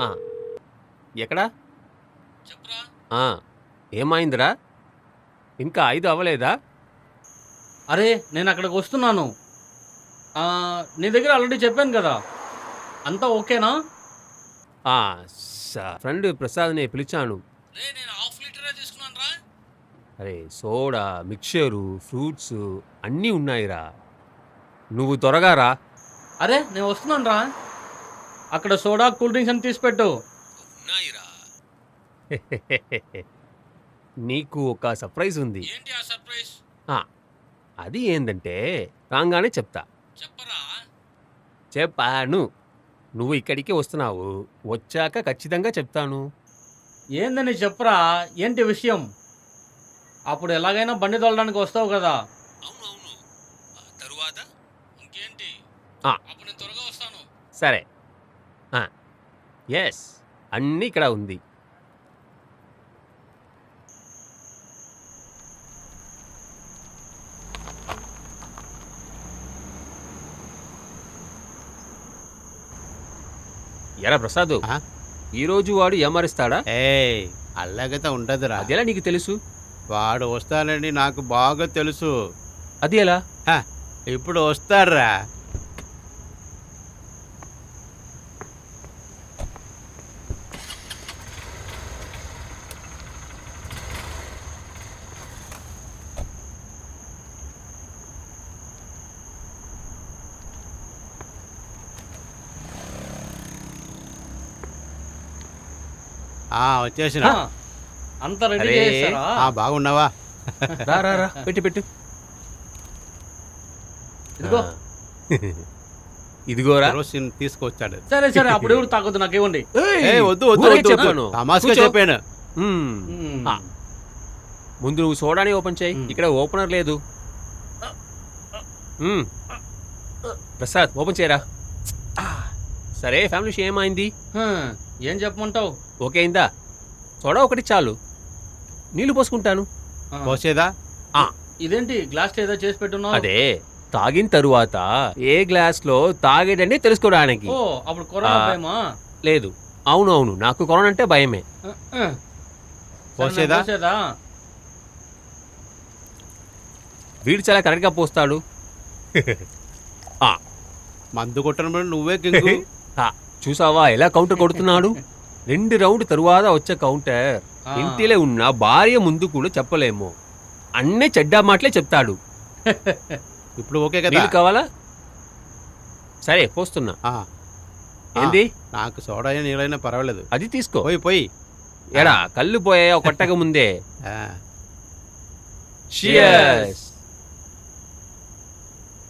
ఎక్కడా? ఏమైందిరా? ఇంకా ఐదు అవ్వలేదా? అరే నేను అక్కడికి వస్తున్నాను. నీ దగ్గర ఆల్రెడీ చెప్పాను కదా. అంతా ఓకేనా? ఫ్రెండ్ ప్రసాద్ని పిలిచాను. లీటరే తీసుకున్నాను రా. అరే సోడా మిక్చరు ఫ్రూట్స్ అన్నీ ఉన్నాయిరా. నువ్వు త్వరగా రా. అరే నేను వస్తున్నాను రా. అక్కడ సోడా కూల్ డ్రింక్స్ అని తీసి పెట్టు ఉన్నాయిరా. నీకు ఒక సర్ప్రైజ్ ఉంది. ఏంటి ఆ సర్ప్రైజ్? అది ఏందంటే రాగానే చెప్తా. చెప్పరా? చెప్పాను. నువ్వు ఇక్కడికి వస్తున్నావు. వచ్చాక ఖచ్చితంగా చెప్తాను. ఏందని చెప్పరా? ఏంటి విషయం? అప్పుడు ఎలాగైనా బండి తోలడానికి వస్తావు కదా. తరువాత ఇంకేంటి. అప్పుడు నేను త్వరగా వస్తాను. సరే. ఎస్ అన్నీ ఇక్కడ ఉంది. ఎరా ప్రసాద్ ఆ? ఈరోజు వాడు ఏమరిస్తాడా? ఏయ్ అలాగైతే ఉండదురా. అదెలా నీకు తెలుసు? వాడు వస్తానని నాకు బాగా తెలుసు. అది ఎలా? హ, ఇప్పుడు వస్తాడ్రా. వచ్చేసిన అంతా రెడీ అరే. చేస్తారా ఆ బాగున్నావా రా రా రా పెట్టు పెట్టు ఇదిగో. ఇదిగోరా కెరోసిన్ తీసుకొచ్చాడు సరే సరే అప్పుడు ఎవరు తాగొద్దు నాకు ఇవ్వండి వద్దు వద్దు ఊరికే వద్దు చెప్పాను. తమాస్గా కూర్చో. చెప్పాను మ్మ్. మ్మ్. ఆ. ముందు నువ్వు సోడాని ఓపెన్ చేయి. ఇక్కడ ఓపెనర్ లేదు మ్మ్. ప్రసాద్ ఓపెన్ చేయరా సరే ఫ్యామిలీ ఏమైంది ఏం చెప్పమంటావు ఓకే అయిందా సోడా ఒకటి చాలు. నీళ్ళు పోసుకుంటాను. ఆ, పోసేదా? ఇదేంటి గ్లాస్ ఏదో చేసి పెట్టున్నావు? అదే తాగిన తరువాత ఏ గ్లాస్లో తాగేటని తెలుసుకోవడానికి. ఓ అప్పుడు కరోనా ఆ. భయమా? లేదు. అవును అవును నాకు కరోనా అంటే భయమే. ఆ, ఆ. సరే, పోసేదా? పోసేదా? వీడు చాలా కరెక్ట్గా పోస్తాడు. మందు కొట్టడం నువ్వే కింగు. ఆ, చూసావా ఎలా కౌంటర్ కొడుతున్నాడు? రెండు రౌండ్ తరువాత వచ్చే కౌంటర్. ఇంటిలో ఉన్న భార్య ముందు కూడా చెప్పలేము. అన్నీ చెడ్డ మాటలే చెప్తాడు. ఇప్పుడు ఓకే కదా. నీళ్ళు కావాలా? సరే పోస్తున్నా. ఆ, ఏంది? నాకు సోడా అయినా నీళ్ళైనా పర్వాలేదు. అది తీసుకో. పోయి పోయి. ఎడా కళ్ళు పోయా కొట్టక ముందే.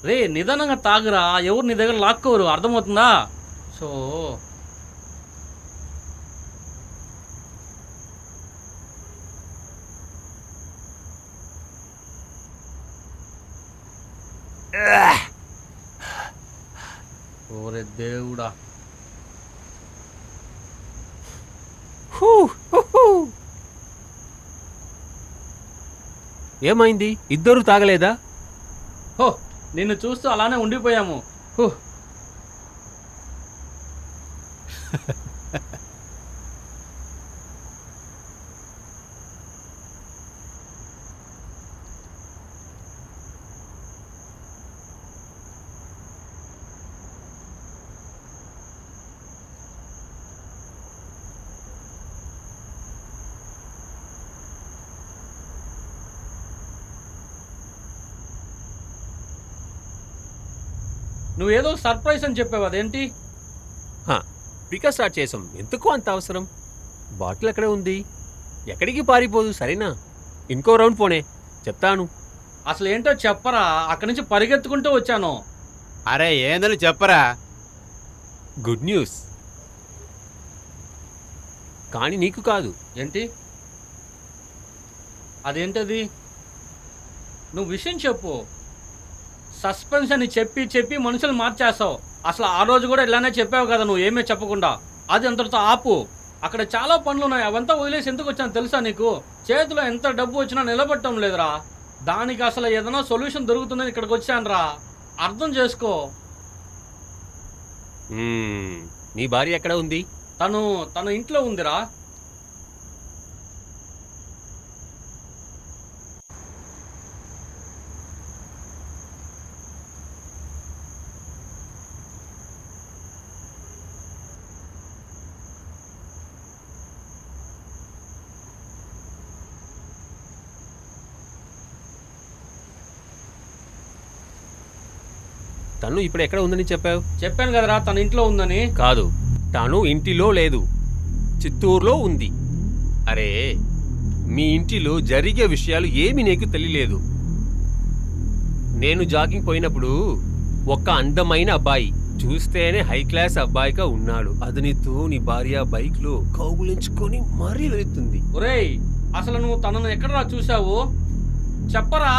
రే నిదానంగా తాగురా. ఎవరు నీ దగ్గర లాక్కోరు? అర్థమవుతుందా? సో ఓరే దేవుడా. హూ, హూ, హూ. ఏమైంది? ఇద్దరు తాగలేదా? హో నిన్ను చూస్తూ అలానే ఉండిపోయాము. నువ్వేదో సర్ప్రైజ్ అని చెప్పావు అదేంటి? పికా స్టార్ట్ చేసాం ఎందుకు అంత అవసరం? బాటిల్ ఎక్కడ ఉంది. ఎక్కడికి పారిపోదు సరేనా? ఇంకో రౌండ్ పోనే చెప్తాను. అసలు ఏంటో చెప్పరా అక్కడి నుంచి పరిగెత్తుకుంటూ వచ్చాను. అరే ఏందని చెప్పరా? Good news. కానీ నీకు కాదు. ఏంటి? అదేంటది? నువ్వు విషయం చెప్పు. సస్పెన్స్ అని చెప్పి చెప్పి మనుషులు మార్చేస్తావు. అసలు ఆ రోజు కూడా ఇలానే చెప్పావు కదా నువ్వు ఏమీ చెప్పకుండా. అది అంతటితో ఆపు. అక్కడ చాలా పనులు ఉన్నాయి అవంతా వదిలేసి ఎందుకు వచ్చాను తెలుసా నీకు? చేతిలో ఎంత డబ్బు వచ్చినా నిలబట్టడం లేదురా. దానికి అసలు ఏదైనా సొల్యూషన్ దొరుకుతుందని ఇక్కడికి వచ్చాను రా అర్థం చేసుకో. నీ భార్య ఎక్కడ ఉంది? తను తన ఇంట్లో ఉందిరా. తను ఇప్పుడు ఎక్కడ ఉందని చెప్పావు? చెప్పాను కదరా తన ఇంట్లో ఉందని. కాదు తను ఇంటిలో లేదు. చిత్తూరులో ఉంది. అరే మీ ఇంటిలో జరిగే విషయాలు ఏమీ నీకు తెలియలేదు. నేను జాగింగ్ పోయినప్పుడు ఒక అందమైన అబ్బాయి చూస్తేనే హై క్లాస్ అబ్బాయిగా ఉన్నాడు. అతనితో నీ భార్య బైక్లో కౌగులించుకొని మరీ వెళుతుంది. ఒరేయ్ అసలు నువ్వు తనను ఎక్కడరా చూసావు చెప్పరా?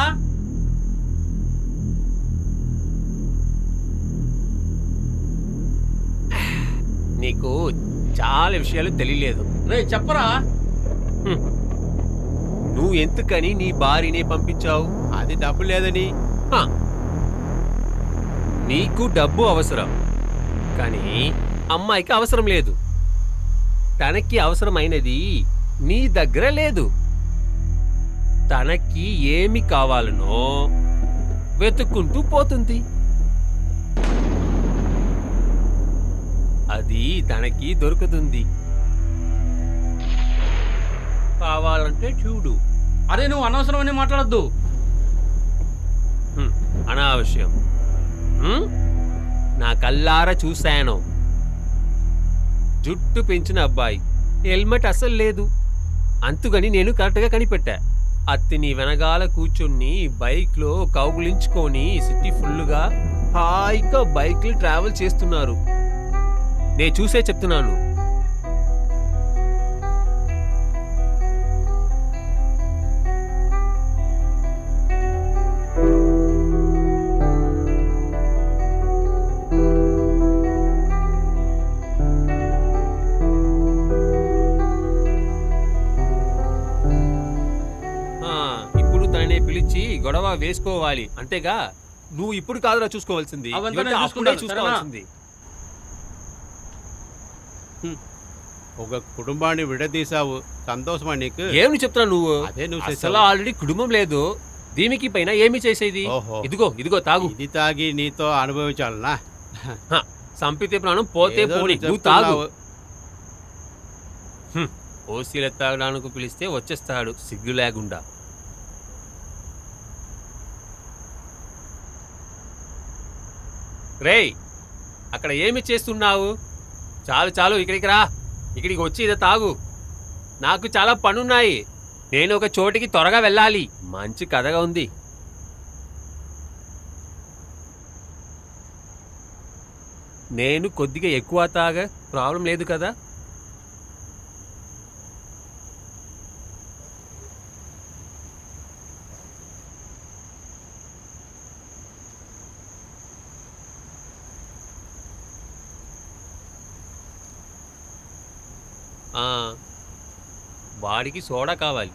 నీకు చాలా విషయాలు తెలియలేదు. రే చెప్పరా? నువ్వు ఎందుకని నీ భార్యని పంపించావు? అది డబ్బు లేదని. నీకు డబ్బు అవసరం కానీ అమ్మాయికి అవసరం లేదు. తనకి అవసరమైనది నీ దగ్గర లేదు. తనకి ఏమి కావాలనో వెతుక్కుంటూ పోతుంది. అది తనకి దొరుకుతుంది. కావాలంటే చూడు. అరే నువ్వు అనవసరమని మాట్లాడద్దు. అనావశ్యం? నా కల్లారా చూశాను. జుట్టు పెంచిన అబ్బాయి. హెల్మెట్ అస్సలు లేదు. అంతుగని నేను కరెక్ట్గా కనిపెట్టా. అత్తిని వెనగాల కూర్చుని బైక్లో కౌగులించుకొని సిటీ ఫుల్లుగా హాయిగా బైక్లు ట్రావెల్ చేస్తున్నారు. నేను చూసే చెప్తున్నాను. ఆ, ఇప్పుడు తనని పిలిచి గొడవ వేసుకోవాలి. అంతేగా నువ్వు ఇప్పుడు కాదురా చూసుకోవాల్సింది. చూసుకోవాల్సింది. ఒక కుటుంబాన్ని విడదీశావు. సంతోషమా నీకు? ఏమి చెప్తున్నా నువ్వు? అదే నువ్వు అసలు. ఆల్రెడీ కుటుంబం లేదు. దీనికి పైన ఏమి చేసేది. ఇదిగో ఇదిగో తాగు. ఇది తాగి నీతో అనుభవించాలనా? సంపితే ప్రాణం పోతే పోని. నువ్వు తాగు. చెప్తున్నావు. ఓసీల తాగడానికి పిలిస్తే వచ్చేస్తాడు సిగ్గు లేకుండా. రేయ్ అక్కడ ఏమి చేస్తున్నావు? చాలు చాలు ఇక్కడికి రా. ఇక్కడికి వచ్చి ఇది తాగు. నాకు చాలా పనున్నాయి. నేను ఒక చోటికి త్వరగా వెళ్ళాలి. మంచి కథగా ఉంది. నేను కొద్దిగా ఎక్కువ తాగ ప్రాబ్లం లేదు కదా? వాడికి సోడా కావాలి.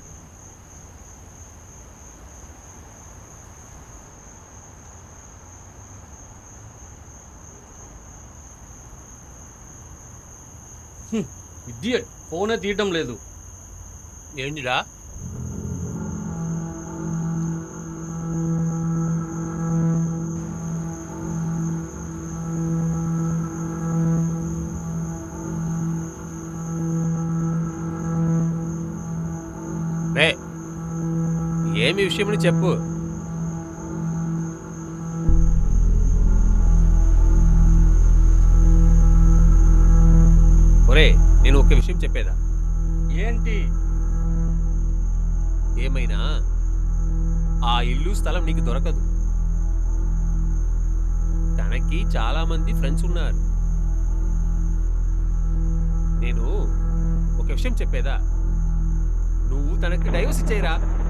ఇడియట్. ఫోనే తీయటం లేదు. ఏంటిరా? ఏమి విషయమని చెప్పు. ఒరే నేను ఒక విషయం చెప్పేదా? ఏంటి? ఏమైనా? ఆ ఇల్లు స్థలం నీకు దొరకదు. తనకి చాలా మంది ఫ్రెండ్స్ ఉన్నారు. నేను ఒక విషయం చెప్పేదా? నువ్వు తనకి డైవర్స్ ఇచ్చేయరా?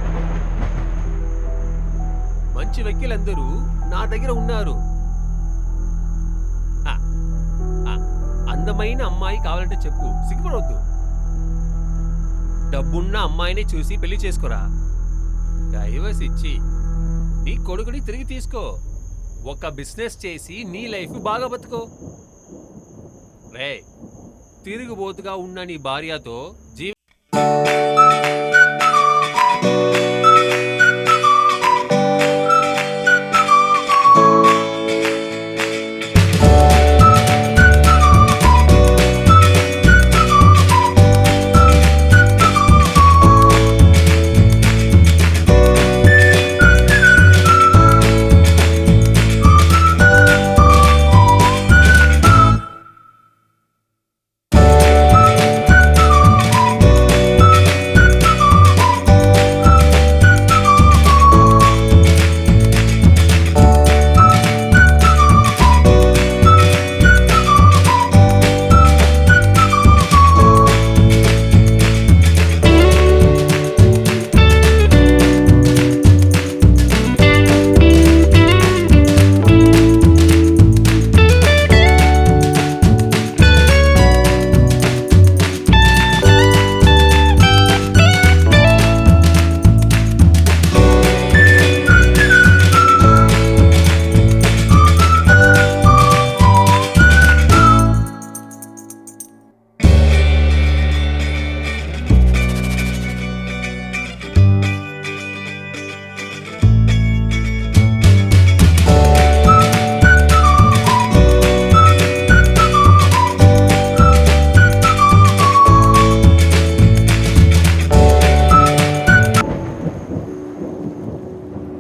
మంచి వ్యక్తులందరూ నా దగ్గర ఉన్నారు. అందమైన అమ్మాయి కావాలంటే చెప్పు. సిగ్గుపడవద్దు. డబ్బున్న అమ్మాయిని చూసి పెళ్ళి చేసుకోరా. డైవర్స్ ఇచ్చి నీ కొడుకుని తిరిగి తీసుకో. ఒక బిజినెస్ చేసి నీ లైఫ్ బాగా బతుకో. రే తిరుగుబోతుగా ఉన్న నీ భార్యతో జీవి